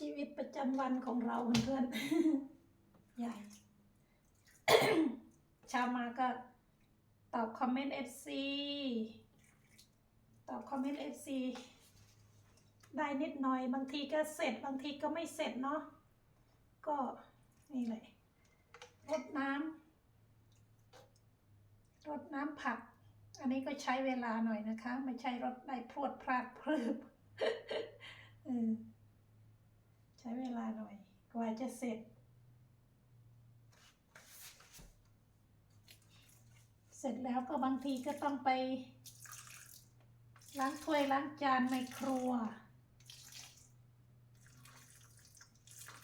ชีวิตประจำวันของเราเพื่อนๆใหญ่เช้ามาก็ตอบคอมเมนต์ FC ตอบคอมเมนต์ FC ได้นิดหน่อย บางทีก็เสร็จ บางทีก็ไม่เสร็จเนาะก็นี่เลยรดน้ำรดน้ำผัก อันนี้ก็ใช้เวลาหน่อยนะคะ ไม่ใช่รดได้พรวดพลาดพรืบเออ ใช้เวลาหน่อย กว่าจะเสร็จ เสร็จแล้วก็บางทีก็ต้องไปล้างถ้วยล้างจานในครัว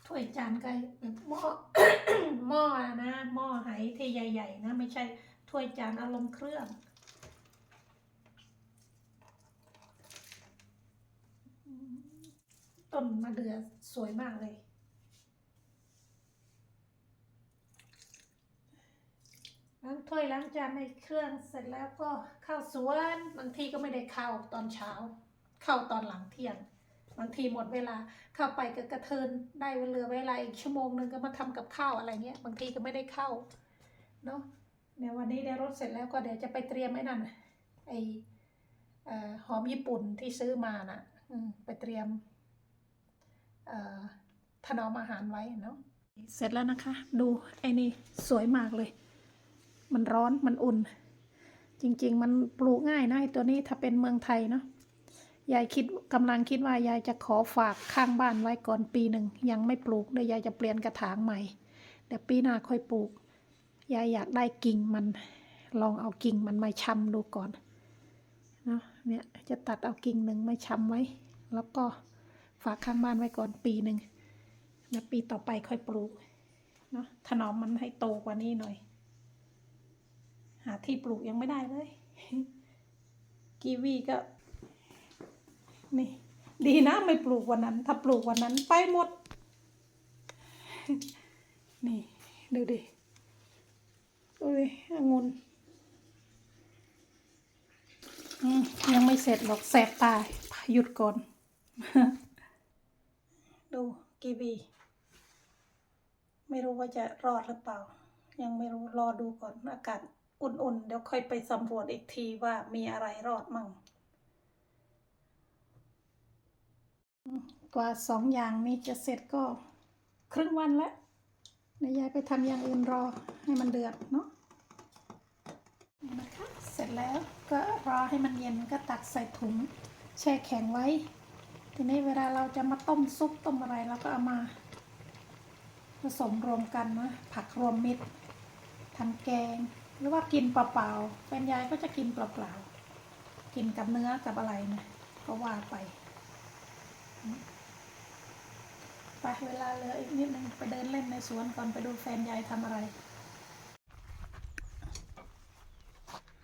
ถ้วยจานก็แบบหม้อหม้อนะหม้อไหที่ใหญ่ ๆ นะ ไม่ใช่ถ้วยจานอารมณ์เครื่อง ต้นมะเดื่อสวยมากเลย ล้างถ้วยล้างจานในเครื่องเสร็จแล้วก็เข้าสวนบางทีก็ไม่ได้เข้าตอนเช้า เข้าตอนหลังเที่ยง บางทีหมดเวลาเข้าไปก็กระเทินได้เวลาเวลาอีกชั่วโมงหนึ่งก็มาทำกับข้าวอะไรเงี้ย บางทีก็ไม่ได้เข้าเนาะเดี๋ยวันนี้ได้รถเสร็จแล้วก็เดี๋ยวจะไปเตรียมไอ้นั่นไอออหอมญี่ปุ่นที่ซื้อมาน่ะอืไปเตรียม ถนอมอาหารไว้เนาะเสร็จแล้วนะคะ ดูไอ้นี่สวยมากเลย มันร้อนมันอุ่น จริง ๆ มันปลูกง่ายนะไอ้ตัวนี้ถ้าเป็นเมืองไทยเนาะยายคิดกำลังคิดว่ายายจะขอฝากข้างบ้านไว้ก่อนปีหนึ่งยังไม่ปลูกเดี๋ยวยายจะเปลี่ยนกระถางใหม่เดี๋ยวปีหน้าค่อยปลูกยายอยากได้กิ่งมัน ลองเอากิ่งมันมาชำดูก่อนเนาะเนี่ยจะตัดเอากิ่งหนึ่งมาชำไว้ แล้วก็ ฝากข้างบ้านไว้ก่อนปีหนึ่งแล้วปีต่อไปค่อยปลูกเนาะถนอมมันให้โตกว่านี้หน่อย หาที่ปลูกยังไม่ได้เลย กีวีก็ นี่ ดีนะไม่ปลูกวันนั้น ถ้าปลูกวันนั้นไปหมด นี่ ดูดิดูดิองุ่นอืมยังไม่เสร็จหรอกแสบตายหยุดก่อน ดูกีวีไม่รู้ว่าจะรอดหรือเปล่า ยังไม่รู้รอดูก่อนอากาศอุ่นๆ เดี๋ยวค่อยไปสำรวจอีกทีว่ามีอะไรรอดมั่ง กว่าสองอย่างนี้จะเสร็จก็ครึ่งวันแล้วเดี๋ยยายไปทำอย่างอื่นรอให้มันเดือดเนาะนะคะ เสร็จแล้วก็รอให้มันเย็นก็ตักใส่ถุงแช่แข็งไว้ ทีนี้เวลาเราจะมาต้มซุปต้มอะไรเราก็เอามา ผสมรวมกันนะ ผักรวมมิตรทำแกง หรือว่ากินเปล่าๆเป็นยายก็จะกินเปล่าๆกินกับเนื้อกับอะไรนะก็ว่าไปไปเวลาเหลืออีกนิดนึงไปเดินเล่นในสวนก่อนไปดูแฟนยายทำอะไร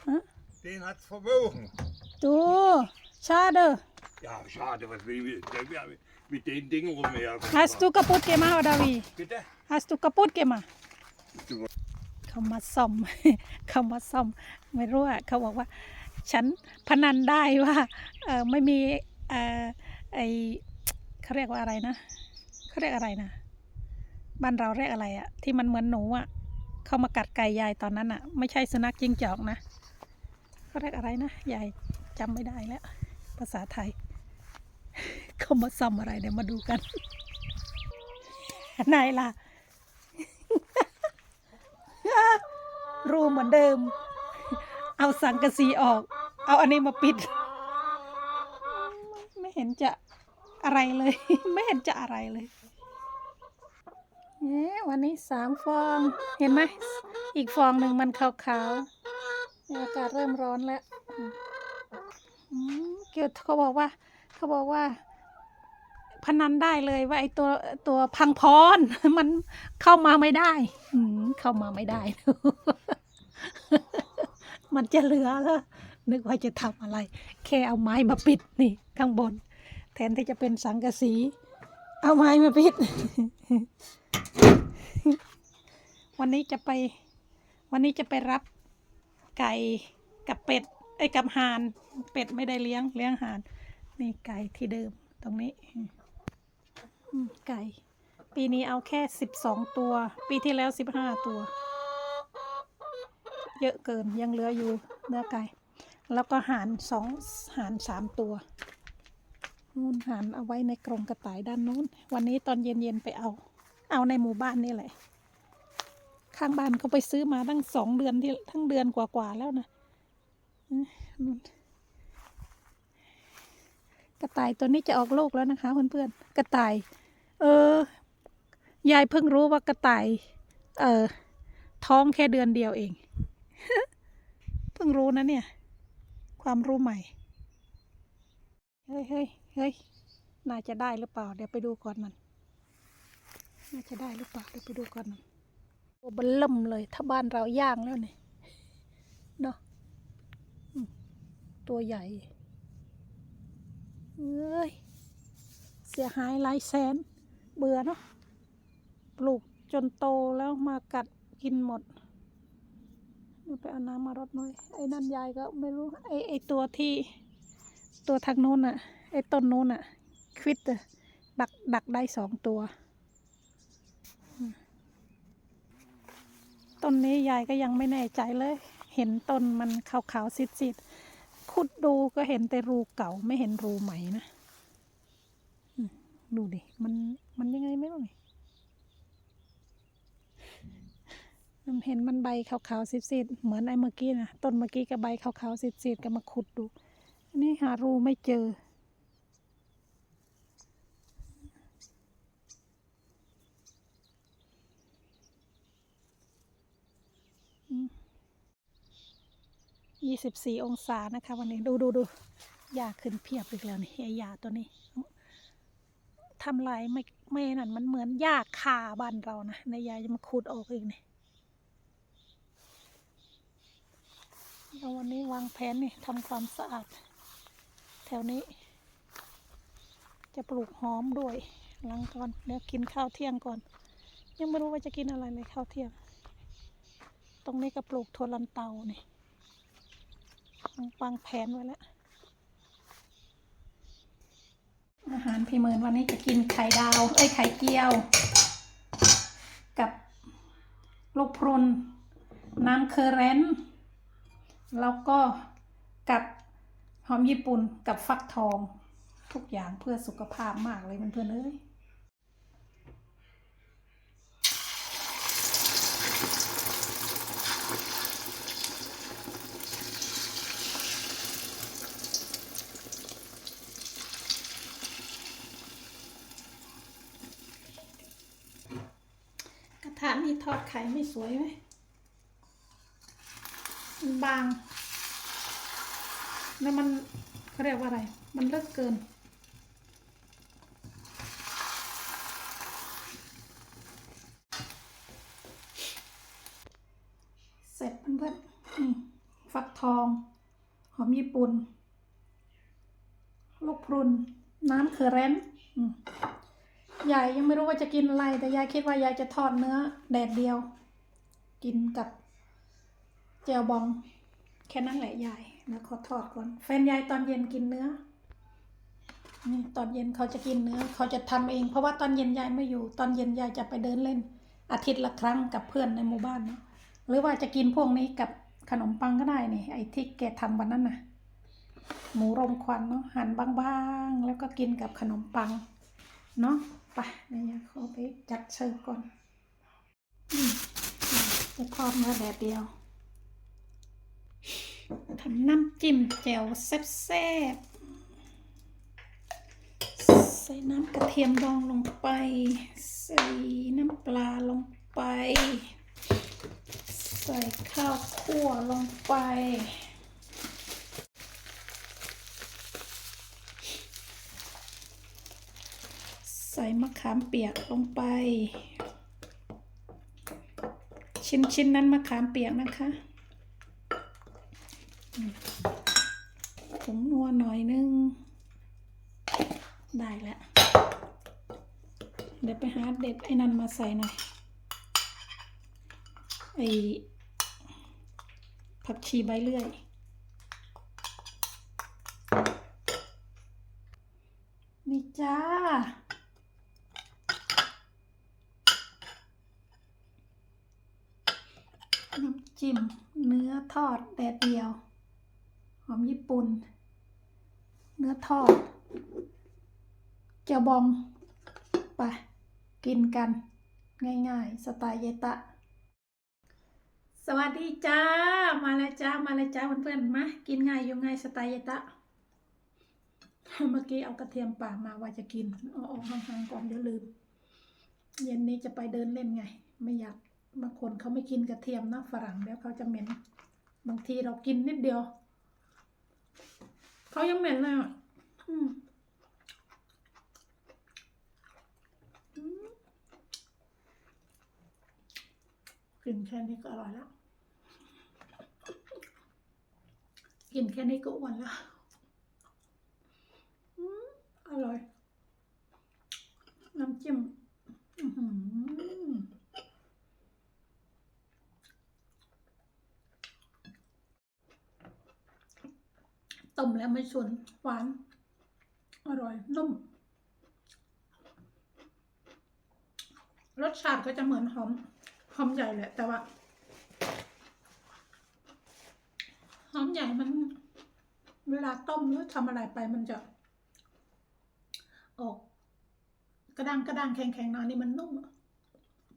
ฮะ Den hat verbogen. ดูชาเดอ Ja, schade, was will ich der will mit den Dingen rumher. Hast du kaputt gemacht oder wie Bitte? Hast du kaputt gemacht Du, เขามาซ่อม เขามาซ่อม ไม่รู้อะเขาบอกว่า ฉันพนันได้ว่าเออไม่มีเออไอเขาเรียกว่าอะไรนะเขาเรียกอะไรนะบ้านเราเรียกอะไรอะที่มันเหมือนหนูอะเข้ามากัดไก่ยายตอนนั้นอะไม่ใช่สุนัขจิ้งจอกนะเขาเรียกอะไรนะยายจำไม่ได้แล้ว ภาษาไทย เขามาซ่อมอะไรเดี๋ยวมาดูกันไหนล่ะ รูเหมือนเดิม เอาสังกะสีออก เอาอันนี้มาปิด ไม่เห็นจะอะไรเลย ไม่เห็นจะอะไรเลยเวันนี้สามฟอง เห็นไหม อีกฟองหนึ่งมันขาวๆอากาศเริ่มร้อนแล้วเกี่ยวเขาบอกว่า เขาบอกว่า พนันได้เลยว่าไอตัวตัวพังพรมันเข้ามาไม่ได้เข้ามาไม่ได้ มันจะเหลือแล้วนึกว่าจะทำอะไร แค่เอาไม้มาปิดนี่ข้างบน แทนที่จะเป็นสังกะสี เอาไม้มาปิด วันนี้จะไป วันนี้จะไปรับไก่กับเป็ดไอ้กับห่าน เป็ดไม่ได้เลี้ยงเลี้ยงห่าน นี่ไก่ที่เดิมตรงนี้ ไก่ ปีนี้เอาแค่สิบสองตัว ปีที่แล้วสิบห้าตัว เยอะเกินยังเหลืออยู่เนื้อไก่ แล้วก็หารสองหารสามตัวนู่นหารเอาไว้ในกรงกระต่ายด้านนู้น วันนี้ตอนเย็นๆไปเอา เอาในหมู่บ้านนี่แหละ ข้างบ้านเขาไปซื้อมาตั้งสองเดือนที่ทั้งเดือนกว่าๆแล้วนะนู่นกระต่ายตัวนี้จะออกลูกแล้วนะคะเพื่อนๆ กระต่าย เออ ยายเพิ่งรู้ว่ากระต่าย เออ ท้องแค่เดือนเดียวเอง เพิ่งรู้นะเนี่ย ความรู้ใหม่ เฮ้ยเฮ้ยเฮ้ยน่าจะได้หรือเปล่า เดี๋ยวไปดูก่อนมัน น่าจะได้หรือเปล่า เดี๋ยวไปดูก่อนมันตัวเบลเริ่มเลย ถ้าบ้านเราย่างแล้วเนี่ยเนาะตัวใหญ่ เอ้ย เสียหายหลายแสน เบื่อเนาะปลูกจนโตแล้วมากัดกินหมดไปเอาน้ำมารดหน่อย ไอ้นั่นยายก็ไม่รู้ ไอ้ไอ้ตัวที่ตัวทางโน้นอะไอ้ต้นโน้นอะควิดอะดักดักได้สองตัว ต้นนี้ยายก็ยังไม่แน่ใจเลย เห็นต้นมันขาวๆซิดๆขุดดูก็เห็นแต่รูเก่าไม่เห็นรูใหม่นะ ดูดิ มันมันยังไงไม่รู้นี่เห็นมันใบขาวๆซีดๆเหมือนไอ้เมื่อกี้นะต้นเมื่อกี้กับใบขาวๆซีดๆก็มาขุดดูอันนี้หารูไม่เจอ ยี่สิบสี่องศานะคะ วันนี้ดูดูดูยาขึ้นเพียบอีกแล้วนี่ไอ้ยาตัวนี้ทำลายไม่ ไม่นั่นมันเหมือนยาคาบ้านเรานะในยายจะมาขุดออกอีกนี่แล้ววันนี้วางแผนนี่ทำความสะอาด แถวนี้ จะปลูกหอมด้วยหลังก่อนเดี๋ยวกินข้าวเที่ยงก่อน ยังไม่รู้ว่าจะกินอะไรเลยข้าวเที่ยง ตรงนี้ก็ปลูกถั่วลันเตานี่วางแผนไว้แล้ว อาหารพี่เมินวันนี้จะกินไข่ดาว เอ้ยไข่เกียว กับลูกพรุน น้ำเคอร์เรนแล้วก็กับหอมญี่ปุ่นกับฟักทอง ทุกอย่างเพื่อสุขภาพมากเลยเพื่อนๆเอ้ย กระทะนี่ทอดไข่ไม่สวยไหมมันบาง แล้วมันเขาเรียกว่าอะไร มันเลิกเกิน เสร็จเพื่อนๆฟักทอง หอมญี่ปุ่น ลูกพรุน น้ำเคอร์เรนต์ ยายยังไม่รู้ว่าจะกินอะไร แต่ยายคิดว่ายายจะทอดเนื้อแดดเดียว กินกับแจวบอง แค่นั้นแหละยายนะขอทอดก่อน แฟนยายตอนเย็นกินเนื้อ นี่ตอนเย็นเขาจะกินเนื้อ เขาจะทำเอง เพราะว่าตอนเย็นยายไม่อยู่ ตอนเย็นยายจะไปเดินเล่น อาทิตย์ละครั้งกับเพื่อนในหมู่บ้านเนาะหรือว่าจะกินพวกนี้กับขนมปังก็ได้นี่ไอ้ที่แกทำวันนั้นน่ะหมูรมควันเนาะหั่นบางๆ แล้วก็กินกับขนมปัง เนาะ ไปเดี๋ยวขอไปจัดเสิร์ฟก่อนจะทอดเนื้อแดดเดียวทำน้ำจิ้มแจ่วแซ่บๆ ใส่น้ำกระเทียมดองลงไป ใส่น้ำปลาลงไป ใส่ข้าวคั่วลงไป ใส่มะขามเปียกลงไป ชิ้นชิ้นนั้นมะขามเปียกนะคะอืมผงนัวหน่อยนึง ได้แล้ว เดี๋ยวไปหาเด็ดไอ้นั่นมาใส่หน่อย ไอ้ผักชีใบเลื่อยนี่จ้า จิ้มเนื้อทอดแดดเดียว หอมญี่ปุ่น เนื้อทอดเจียวบอง ไป กินกัน ง่ายๆ สไตล์เยตะ สวัสดีจ้า มาแล้วจ้า มาแล้วจ้าเพื่อนๆ มา กินง่ายอยู่ง่ายสไตล์เยตะ เมื่อกี้เอากระเทียมป่ามาว่าจะกิน เอาออกห่างๆก่อนเดี๋ยวลืม เย็นนี้จะไปเดินเล่นไง ไม่อยาก บางคนเขาไม่กินกระเทียมนะฝรั่งแล้วเขาจะเหม็น บางทีเรากินนิดเดียว เขายังเหม็นเลยอะอืมอืมกินแค่นี้ก็อร่อยแล้ว กินแค่นี้ก็อ้วนแล้วอืมอร่อย น้ำจิ้มอื้อหือ ต้มแล้วไม่ชวนหวาน อร่อยนุ่ม รสชาติก็จะเหมือนหอมหอมใหญ่แหละ แต่ว่าหอมใหญ่มัน เวลาต้มหรือทำอะไรไปมันจะ ออก กระด้างกระด้างแข็งแข็งๆนานี่มันนุ่ม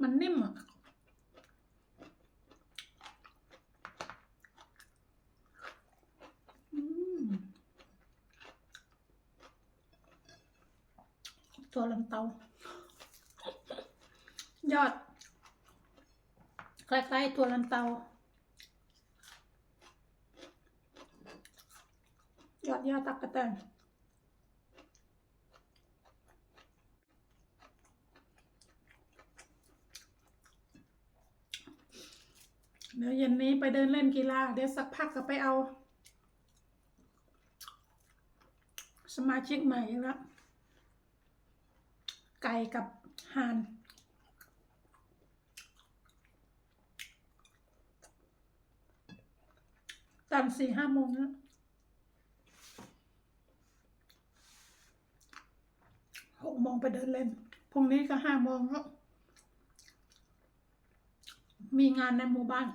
มันนิ่มอะ อืม ตัวลันเตายอด คล้ายๆตัวลันเตายอดยาตักกระแตนเดี๋ยวเย็นนี้ไปเดินเล่นกีฬา เดี๋ยวสักพักก็ไปเอา สมาชิกใหม่แล้ว ไก่กับห่านตอนสี่ห้าโมงนะหกโมงไปเดินเล่น พรุ่งนี้ก็ห้าโมงแล้วมีงานในหมู่บ้าน